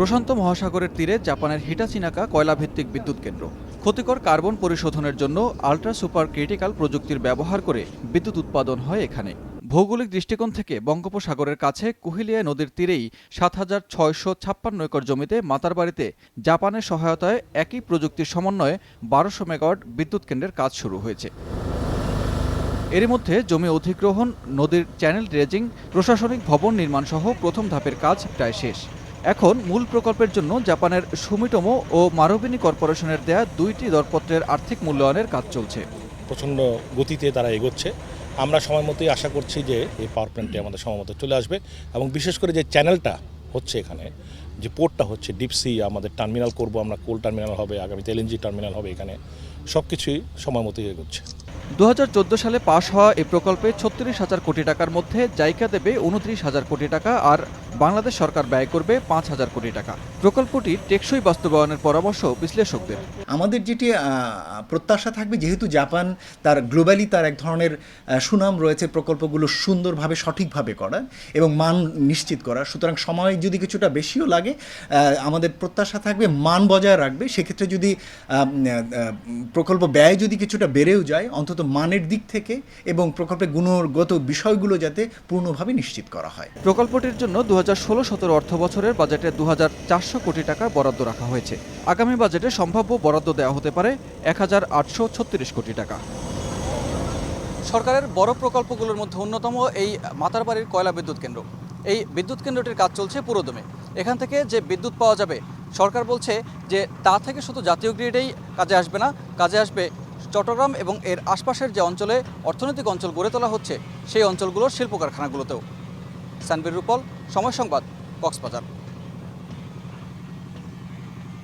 প্রশান্ত মহাসাগরের তীরে জাপানের হিটাচিনাকা কয়লাভিত্তিক বিদ্যুৎ কেন্দ্র। ক্ষতিকর কার্বন পরিশোধনের জন্য আল্ট্রা সুপার ক্রিটিক্যাল প্রযুক্তির ব্যবহার করে বিদ্যুৎ উৎপাদন হয় এখানে। ভৌগোলিক দৃষ্টিকোণ থেকে বঙ্গোপসাগরের কাছে কুহিলিয়া নদীর তীরেই সাত হাজার ছয়শো ছাপ্পান্ন একর জমিতে মাতারবাড়িতে জাপানের সহায়তায় একই প্রযুক্তির সমন্বয়ে বারোশো মেগাওয়াট বিদ্যুৎ কেন্দ্রের কাজ শুরু হয়েছে। এরই মধ্যে জমি অধিগ্রহণ, নদীর চ্যানেল ড্রেজিং, প্রশাসনিক ভবন নির্মাণ সহ প্রথম ধাপের কাজ প্রায় শেষ। এখন মূল প্রকল্পের জন্য জাপানের সুমিটোমো ও মারুবিনি কর্পোরেশনের দেয়া দুইটি দরপত্রের আর্থিক মূল্যায়নের কাজ চলছে। প্রচণ্ড গতিতে তারা এগোচ্ছে। আমরা সময় মতোই আশা করছি যে এই পাওয়ার প্ল্যান্টটি আমাদের সময় মতো চলে আসবে এবং বিশেষ করে যে চ্যানেলটা হচ্ছে এখানে যে পোর্টটা হচ্ছে ডিপসি আমাদের টার্মিনাল করব আমরা কোল টার্মিনাল হবে আগামীতে এলএনজি টার্মিনাল হবে এখানে সব কিছুই সময় মতোই এগোচ্ছে। দু হাজার চোদ্দ সালে পাশ হওয়া এই প্রকল্পে ছত্রিশ হাজার কোটি টাকার মধ্যে জায়গা দেবে উনত্রিশ হাজার কোটি টাকা আর বাংলাদেশ সরকার ব্যয় করবে পাঁচ হাজার কোটি টাকা। প্রকল্পটি টেকসই বাস্তবায়নের পরামর্শ বিশ্লেষকদের। আমাদের যেটি প্রত্যাশা থাকবে যেহেতু জাপান তার গ্লোবালি তার এক ধরনের সুনাম রয়েছে প্রকল্পগুলো সুন্দরভাবে সঠিকভাবে করা এবং মান নিশ্চিত করা সুতরাং সময় যদি কিছুটা বেশিও লাগে আমাদের প্রত্যাশা থাকবে মান বজায় রাখবে। সেক্ষেত্রে যদি প্রকল্প ব্যয় যদি কিছুটা বেড়েও যায় অন্তত মানের দিক থেকে এবং প্রকল্পের গুণগত বিষয়গুলো যাতে পূর্ণভাবে নিশ্চিত করা হয়। প্রকল্পটির জন্য দু হাজার ষোলো সতেরো অর্থ বছরের বাজেটে দু চারশো কোটি টাকা বরাদ্দ রাখা হয়েছে। আগামী বাজেটে সম্ভাব্য বরাদ্দ দেওয়া হতে পারে এক হাজার আটশো ছত্রিশ কোটি টাকা। সরকারের বড় প্রকল্পগুলোর মধ্যে অন্যতম এই মাতারবাড়ির কয়লা বিদ্যুৎ কেন্দ্র। এই বিদ্যুৎ কেন্দ্রটির কাজ চলছে পুরোদমে। এখান থেকে যে বিদ্যুৎ পাওয়া যাবে, সরকার বলছে যে তা থেকে শুধু জাতীয় গ্রিডেই কাজে আসবে না, কাজে আসবে চট্টগ্রাম এবং এর আশপাশের যে অঞ্চলে অর্থনৈতিক অঞ্চল গড়ে তোলা হচ্ছে, সেই অঞ্চলগুলোর শিল্প কারখানাগুলোতেও সানবির রূপল সময় সংবাদ কক্সবাজার।